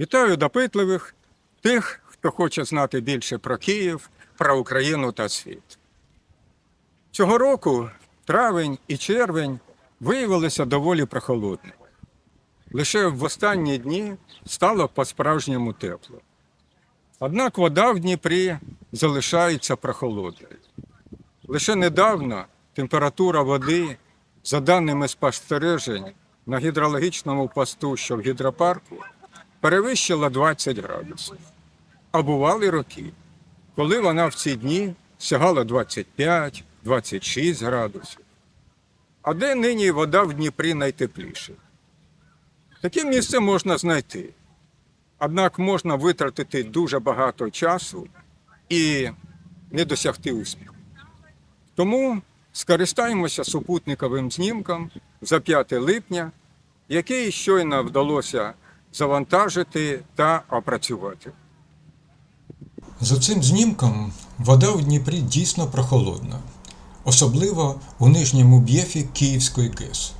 Вітаю допитливих, тих, хто хоче знати більше про Київ, про Україну та світ. Цього року травень і червень виявилися доволі прохолодними. Лише в останні дні стало по-справжньому тепло. Однак вода в Дніпрі залишається прохолодною. Лише недавно температура води, за даними спостережень на гідрологічному посту, що в гідропарку, перевищила 20 градусів. А бували роки, коли вона в ці дні сягала 25-26 градусів. А де нині вода в Дніпрі найтепліше? Таке місце можна знайти. Однак можна витратити дуже багато часу і не досягти успіху. Тому скористаємося супутниковим знімком за 5 липня, який щойно вдалося завантажити та опрацювати. За цим знімком вода у Дніпрі дійсно прохолодна, особливо у нижньому б'єфі Київської ГЕС.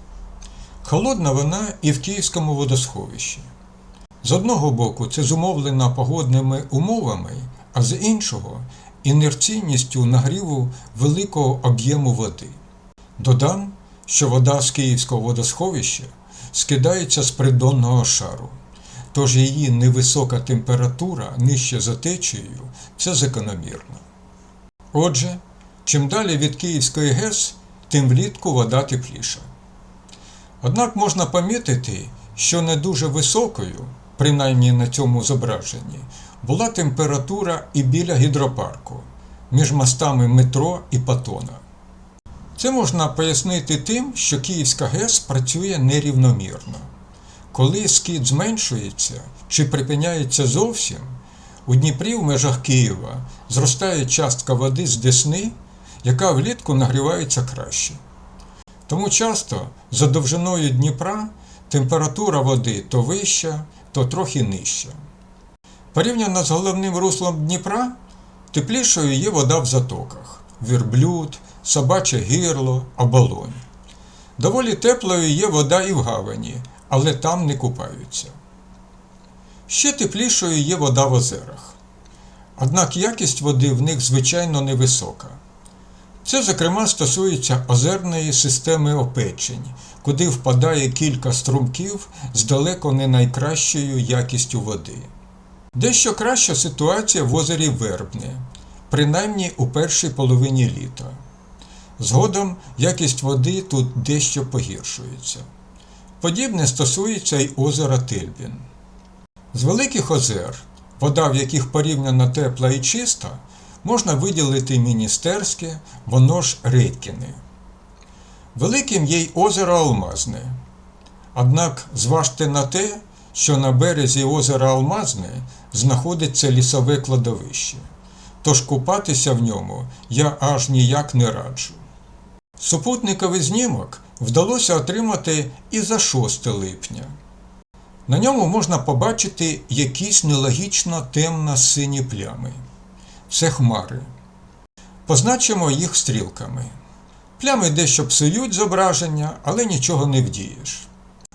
Холодна вона і в Київському водосховищі. З одного боку, це зумовлено погодними умовами, а з іншого інерційністю нагріву великого об'єму води. Додам, що вода з Київського водосховища скидається з придонного шару, тож її невисока температура нижче за течією це закономірно. Отже, чим далі від Київської ГЕС, тим влітку вода тепліша. Однак можна помітити, що не дуже високою, принаймні на цьому зображенні, була температура і біля гідропарку між мостами метро і Патона. Це можна пояснити тим, що Київська ГЕС працює нерівномірно. Коли скид зменшується чи припиняється зовсім, у Дніпрі в межах Києва зростає частка води з Десни, яка влітку нагрівається краще. Тому часто за довжиною Дніпра температура води то вища, то трохи нижча. Порівняно з головним руслом Дніпра, теплішою є вода в затоках Вірблюд, Собаче гирло, Оболонь. Доволі теплою є вода і в гавані, але там не купаються. Ще теплішою є вода в озерах. Однак якість води в них звичайно невисока. Це, зокрема, стосується озерної системи опечень, куди впадає кілька струмків з далеко не найкращою якістю води. Дещо краща ситуація в озері Вербне, принаймні у першій половині літа. Згодом якість води тут дещо погіршується. Подібне стосується й озера Тельбін. З великих озер, вода в яких порівняно тепла і чиста, можна виділити Міністерське, воно ж Редькіне. Великим є й озеро Алмазне. Однак зважте на те, що на березі озера Алмазне знаходиться лісове кладовище, тож купатися в ньому я аж ніяк не раджу. Супутниковий знімок вдалося отримати і за 6 липня. На ньому можна побачити якісь нелогічно темно-сині плями. Це хмари. Позначимо їх стрілками. Плями дещо псують зображення, але нічого не вдієш.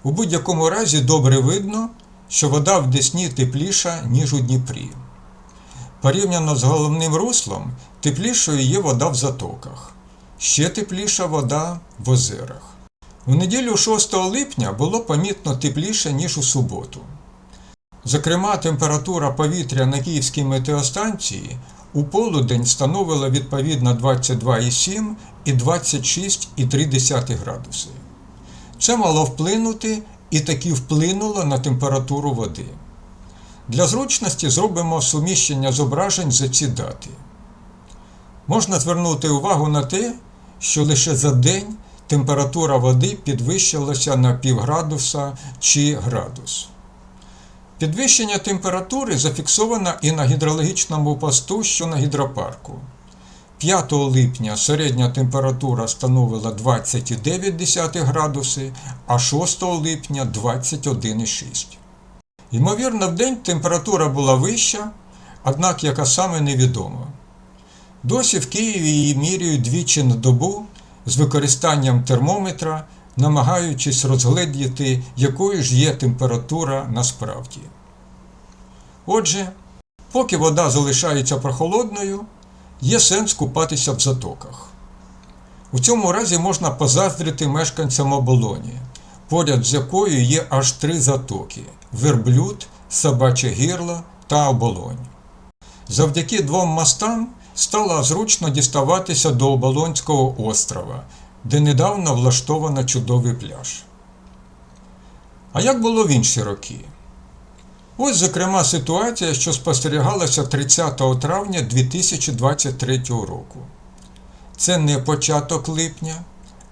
У будь-якому разі добре видно, що вода в Десні тепліша, ніж у Дніпрі. Порівняно з головним руслом, теплішою є вода в затоках, ще тепліша вода в озерах. У неділю 6 липня було помітно тепліше, ніж у суботу. Зокрема, температура повітря на Київській метеостанції у полудень становила відповідно 22,7 і 26,3 градуси. Це мало вплинути і таки вплинуло на температуру води. Для зручності зробимо суміщення зображень за ці дати. Можна звернути увагу на те, що лише за день температура води підвищилася на півградуса чи градус. Підвищення температури зафіксовано і на гідрологічному посту, що на гідропарку. 5 липня середня температура становила 29 градуси, а 6 липня 21,6. Ймовірно, в день температура була вища, однак яка саме невідома. Досі в Києві її міряють двічі на добу з використанням термометра, намагаючись розгледіти, якою ж є температура насправді. Отже, поки вода залишається прохолодною, є сенс купатися в затоках. У цьому разі можна позаздрити мешканцям оболоні, поряд з якою є аж три затоки верблюд, собаче гірло та оболонь. Завдяки двом мостам стало зручно діставатися до Оболонського острова, де недавно влаштовано чудовий пляж. А як було в інші роки? Ось, зокрема, ситуація, що спостерігалася 30 травня 2023 року. Це не початок липня,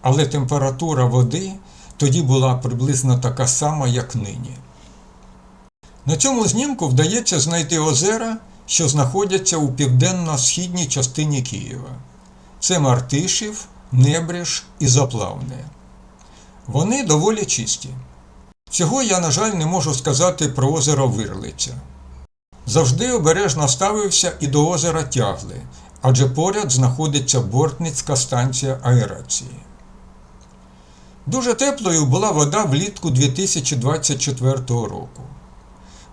але температура води тоді була приблизно така сама, як нині. На цьому знімку вдається знайти озера, що знаходяться у південно-східній частині Києва. Це Мартишів, Небріж і Заплавне. Вони доволі чисті. Цього я, на жаль, не можу сказати про озеро Вирлиця. Завжди обережно ставився і до озера Тягли, адже поряд знаходиться Бортницька станція аерації. Дуже теплою була вода влітку 2024 року.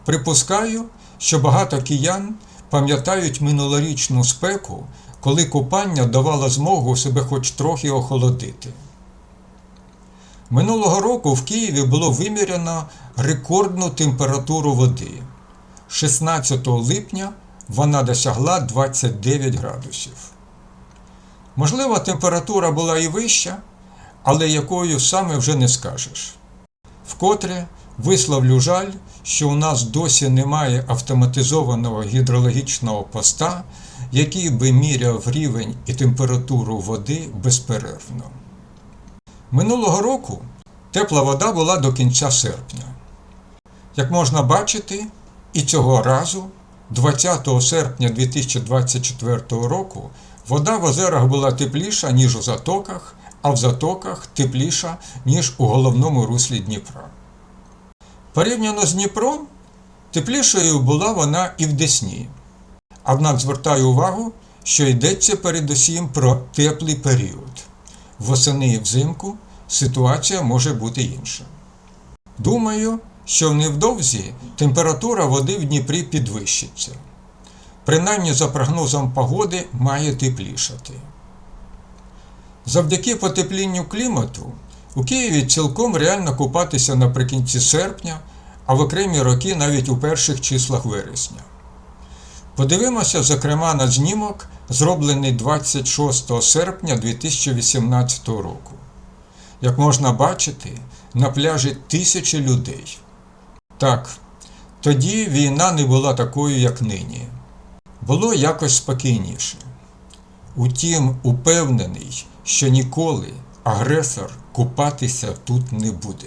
Припускаю, що багато киян пам'ятають минулорічну спеку, коли купання давало змогу себе хоч трохи охолодити. Минулого року в Києві було виміряно рекордну температуру води. 16 липня вона досягла 29 градусів. Можливо, температура була і вища, але якою саме вже не скажеш. Вкотре висловлю жаль, що у нас досі немає автоматизованого гідрологічного поста, який би міряв рівень і температуру води безперервно. Минулого року тепла вода була до кінця серпня. Як можна бачити, і цього разу, 20 серпня 2024 року, вода в озерах була тепліша, ніж у затоках, а в затоках тепліша, ніж у головному руслі Дніпра. Порівняно з Дніпром, теплішою була вона і в Десні. Однак звертаю увагу, що йдеться передусім про теплий період. Восени і взимку ситуація може бути інша. Думаю, що невдовзі температура води в Дніпрі підвищиться. Принаймні, за прогнозом погоди, має теплішати. Завдяки потеплінню клімату у Києві цілком реально купатися наприкінці серпня, а в окремі роки навіть у перших числах вересня. Подивимося, зокрема, на знімок, зроблений 26 серпня 2018 року. Як можна бачити, на пляжі тисячі людей. Так, тоді війна не була такою, як нині. Було якось спокійніше. Утім, упевнений, що ніколи агресор купатися тут не буде.